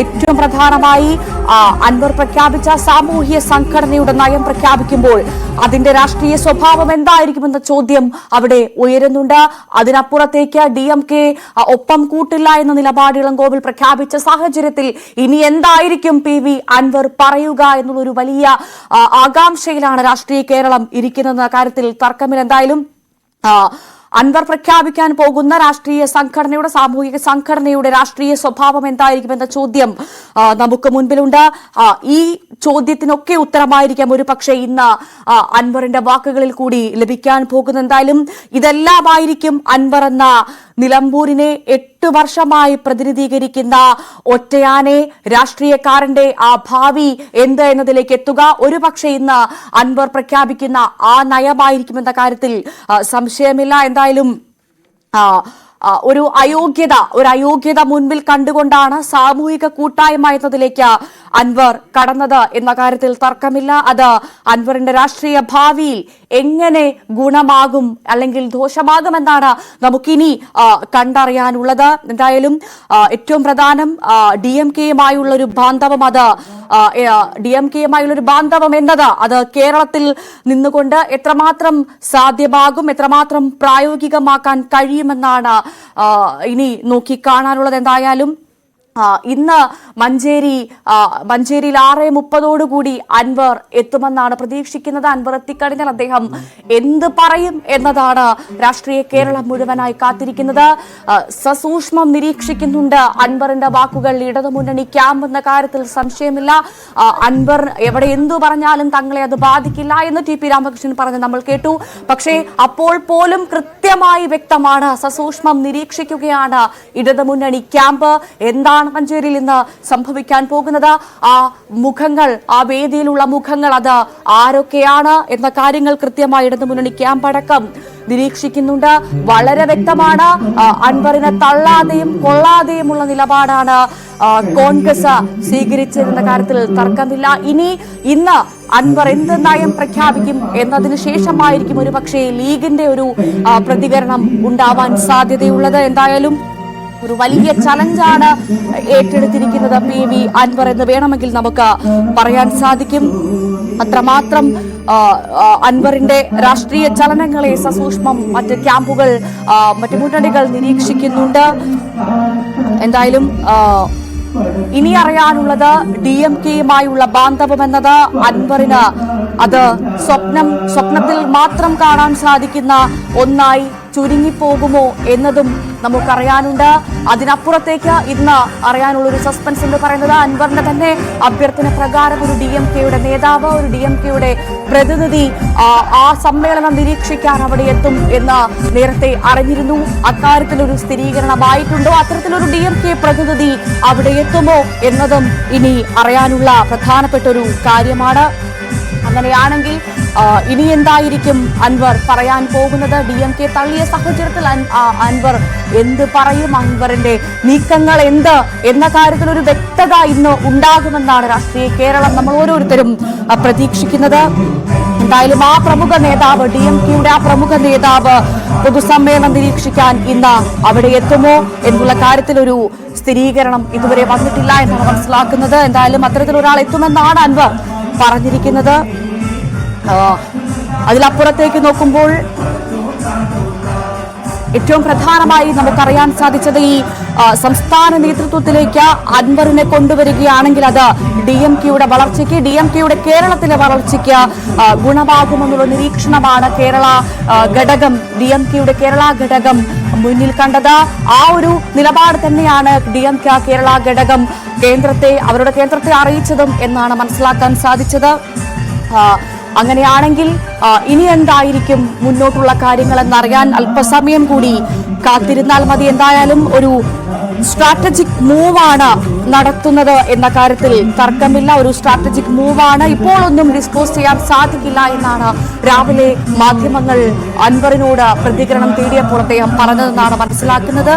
ഏറ്റവും പ്രധാനമായി അൻവർ പ്രഖ്യാപിച്ച സാമൂഹ്യ സംഘടനയുടെ നയം പ്രഖ്യാപിക്കുമ്പോൾ അതിന്റെ രാഷ്ട്രീയ സ്വഭാവം എന്തായിരിക്കുമെന്ന ചോദ്യം അവിടെ ഉയരുന്നുണ്ട്. അതിനപ്പുറത്തേക്ക് ഡി എം കെ ഒപ്പം കൂട്ടില്ല എന്ന നിലപാട് ഇളങ്കോവിൽ പ്രഖ്യാപിച്ച സാഹചര്യത്തിൽ ഇനി എന്തായിരിക്കും പി വി അൻവർ പറയുക എന്നുള്ളൊരു വലിയ ആകാംക്ഷയിലാണ് രാഷ്ട്രീയ കേരളം ഇരിക്കുന്നത് കാര്യത്തിൽ തർക്കമില്ല എന്തായാലും അൻവർ പ്രഖ്യാപിക്കാൻ പോകുന്ന രാഷ്ട്രീയ സംഘടനയുടെ സാമൂഹിക സംഘടനയുടെ രാഷ്ട്രീയ സ്വഭാവം എന്തായിരിക്കുമെന്ന ചോദ്യം നമുക്ക് മുൻപിലുണ്ട്. ഈ ചോദ്യത്തിനൊക്കെ ഉത്തരമായിരിക്കാം ഒരു പക്ഷേ ഇന്ന് അൻവറിന്റെ വാക്കുകളിൽ കൂടി ലഭിക്കാൻ പോകുന്ന എന്തായാലും ഇതെല്ലാമായിരിക്കും അൻവർ എന്ന നിലമ്പൂരിനെ എട്ട് വർഷമായി പ്രതിനിധീകരിക്കുന്ന ഒറ്റയാനെ രാഷ്ട്രീയക്കാരന്റെ ആ ഭാവി എന്ത് എന്നതിലേക്ക് എത്തുക. ഒരു പക്ഷേ ഇന്ന് അൻവർ പ്രഖ്യാപിക്കുന്ന ആ നയമായിരിക്കുമെന്ന കാര്യത്തിൽ സംശയമില്ല. സംശയമില്ല എന്തായാലും ഒരു അയോഗ്യത ഒരു അയോഗ്യത മുൻപിൽ കണ്ടുകൊണ്ടാണ് സാമൂഹിക കൂട്ടായ്മ എന്നതിലേക്ക് അൻവർ കടന്നത് എന്ന കാര്യത്തിൽ തർക്കമില്ല. അത് അൻവറിന്റെ രാഷ്ട്രീയ ഭാവിയിൽ എങ്ങനെ ഗുണമാകും അല്ലെങ്കിൽ ദോഷമാകുമെന്നാണ് നമുക്കിനി കണ്ടറിയാനുള്ളത്. എന്തായാലും ഏറ്റവും പ്രധാനം ഡി എം കെയുമായുള്ള ഒരു ബാന്ധവം അത് ഡി എം കെയുമായുള്ള ഒരു ബാന്ധവം എന്നത് അത് കേരളത്തിൽ നിന്നുകൊണ്ട് എത്രമാത്രം സാധ്യമാകും എത്രമാത്രം പ്രായോഗികമാക്കാൻ കഴിയുമെന്നാണ് ഇനി നോക്കി കാണാനുള്ളത് എന്തായാലും ഇന്ന് മഞ്ചേരി മഞ്ചേരിയിൽ ആറ് മുപ്പതോടുകൂടി അൻവർ എത്തുമെന്നാണ് പ്രതീക്ഷിക്കുന്നത്. അൻവർ എത്തിക്കഴിഞ്ഞാൽ അദ്ദേഹം എന്ത് പറയും എന്നതാണ് രാഷ്ട്രീയ കേരളം മുഴുവനായി കാത്തിരിക്കുന്നത്. സസൂക്ഷ്മം നിരീക്ഷിക്കുന്നുണ്ട് അൻവറിന്റെ വാക്കുകൾ. ഇടതുമുന്നണി ക്യാമ്പ് എന്ന കാര്യത്തിൽ സംശയമില്ല. അൻവർ എവിടെ എന്തു പറഞ്ഞാലും തങ്ങളെ അത് ബാധിക്കില്ല എന്ന് ടി പി രാമകൃഷ്ണൻ പറഞ്ഞ് നമ്മൾ കേട്ടു. പക്ഷേ അപ്പോൾ പോലും കൃത്യമായി വ്യക്തമാണ് സസൂക്ഷ്മം നിരീക്ഷിക്കുകയാണ് ഇടതുമുന്നണി ക്യാമ്പ്. എന്താണ് മഞ്ചേരിയിൽ ഇന്ന് സംഭവിക്കാൻ പോകുന്നത്? ആ മുഖങ്ങൾ ആ വേദിയിലുള്ള മുഖങ്ങൾ അത് ആരൊക്കെയാണ് എന്ന കാര്യങ്ങൾ കൃത്യമായി ഇടതുമുന്നണി ക്യാമ്പ് അടക്കം നിരീക്ഷിക്കുന്നുണ്ട്. വളരെ വ്യക്തമാണ് അൻവറിനെ തള്ളാതെയും കൊള്ളാതെയുമുള്ള നിലപാടാണ് കോൺഗ്രസ് സ്വീകരിച്ചതെന്ന കാര്യത്തിൽ തർക്കമില്ല. ഇനി ഇന്ന് അൻവർ എന്ത് നയം പ്രഖ്യാപിക്കും എന്നതിന് ശേഷമായിരിക്കും ഒരു പക്ഷേ ലീഗിന്റെ ഒരു പ്രതികരണം ഉണ്ടാവാൻ സാധ്യതയുള്ളത്. എന്തായാലും ഒരു വലിയ ചലഞ്ചാണ് ഏറ്റെടുത്തിരിക്കുന്നത്. പി വി അൻവർ എന്ന് വേണമെങ്കിൽ നമുക്ക് പറയാൻ സാധിക്കും. അത്രമാത്രം അൻവറിന്റെ രാഷ്ട്രീയ ചലനങ്ങളെ സസൂക്ഷ്മം മറ്റ് ക്യാമ്പുകൾ മറ്റു മുന്നണികൾ നിരീക്ഷിക്കുന്നുണ്ട്. എന്തായാലും ഇനി അറിയാനുള്ളത് ഡി എം കെയുമായുള്ള ബാന്ധവം എന്നത് അൻവറിന് അത് സ്വപ്നം സ്വപ്നത്തിൽ മാത്രം കാണാൻ സാധിക്കുന്ന ഒന്നായി ചുരുങ്ങിപ്പോകുമോ എന്നതും നമുക്കറിയാനുണ്ട്. അതിനപ്പുറത്തേക്ക് ഇന്ന് അറിയാനുള്ള ഒരു സസ്പെൻസ് എന്ന് പറയുന്നത് അൻവറിന്റെ തന്നെ അഭ്യർത്ഥന പ്രകാരം ഒരു ഡി എം കെയുടെ നേതാവ് ഒരു ഡി എം കെയുടെ പ്രതിനിധി ആ സമ്മേളനം നിരീക്ഷിക്കാൻ അവിടെ എത്തും എന്ന് നേരത്തെ അറിഞ്ഞിരുന്നു. അക്കാര്യത്തിലൊരു സ്ഥിരീകരണമായിട്ടുണ്ടോ? അത്തരത്തിലൊരു ഡി എം കെ പ്രതിനിധി അവിടെ എത്തുമോ എന്നതും ഇനി അറിയാനുള്ള പ്രധാനപ്പെട്ട ഒരു കാര്യമാണ്. അങ്ങനെയാണെങ്കിൽ ഇനി എന്തായിരിക്കും അൻവർ പറയാൻ പോകുന്നത്? ഡി എം കെ തള്ളിയ സാഹചര്യത്തിൽ അൻവർ എന്ത് പറയും? അൻവറിന്റെ നീക്കങ്ങൾ എന്ത് എന്ന കാര്യത്തിൽ ഒരു വ്യക്തത ഇന്ന് ഉണ്ടാകുമെന്നാണ് രാഷ്ട്രീയ കേരളം നമ്മൾ ഓരോരുത്തരും പ്രതീക്ഷിക്കുന്നത്. എന്തായാലും ആ പ്രമുഖ നേതാവ് ഡി എം കെയുടെ ആ പ്രമുഖ നേതാവ് പൊതുസമ്മേളനം നിരീക്ഷിക്കാൻ ഇന്ന് അവിടെ എത്തുമോ എന്നുള്ള കാര്യത്തിൽ ഒരു സ്ഥിരീകരണം ഇതുവരെ വന്നിട്ടില്ല എന്നാണ് മനസ്സിലാക്കുന്നത്. എന്തായാലും അത്തരത്തിൽ ഒരാൾ എത്തുമെന്നാണ് അൻവർ പറഞ്ഞിരിക്കുന്നത്. അതിലപ്പുറത്തേക്ക് നോക്കുമ്പോൾ ഏറ്റവും പ്രധാനമായി നമുക്കറിയാൻ സാധിച്ചത് ഈ സംസ്ഥാന നേതൃത്വത്തിലേക്ക് അൻവറിനെ കൊണ്ടുവരികയാണെങ്കിൽ അത് ഡി എം കെയുടെ വളർച്ചയ്ക്ക് ഡി എം കെയുടെ കേരളത്തിലെ വളർച്ചയ്ക്ക് ഗുണമാകുമെന്നുള്ള നിരീക്ഷണമാണ് കേരള ഘടകം ഡി എം കെയുടെ കേരള ഘടകം മുന്നിൽ കണ്ടത്. ആ ഒരു നിലപാട് തന്നെയാണ് ഡി എം കെ കേരള ഘടകം കേന്ദ്രത്തെ അവരുടെ കേന്ദ്രത്തെ അറിയിച്ചതും എന്നാണ് മനസ്സിലാക്കാൻ സാധിച്ചത്. അങ്ങനെയാണെങ്കിൽ ഇനി എന്തായിരിക്കും മുന്നോട്ടുള്ള കാര്യങ്ങൾ എന്നറിയാൻ അല്പസമയം കൂടി കാത്തിരുന്നാൽ മതി. എന്തായാലും ഒരു സ്ട്രാറ്റജിക് മൂവാണ് നടത്തുന്നത് എന്ന കാര്യത്തിൽ തർക്കമില്ല. ഒരു സ്ട്രാറ്റജിക് മൂവാണ് ഇപ്പോൾ ഒന്നും ഡിസ്പോസ് ചെയ്യാൻ സാധിക്കില്ല എന്നാണ് രാവിലെ മാധ്യമങ്ങൾ അൻവറിനോട് പ്രതികരണം തേടിയപ്പോൾ അദ്ദേഹം പറഞ്ഞതെന്നാണ് മനസ്സിലാക്കുന്നത്.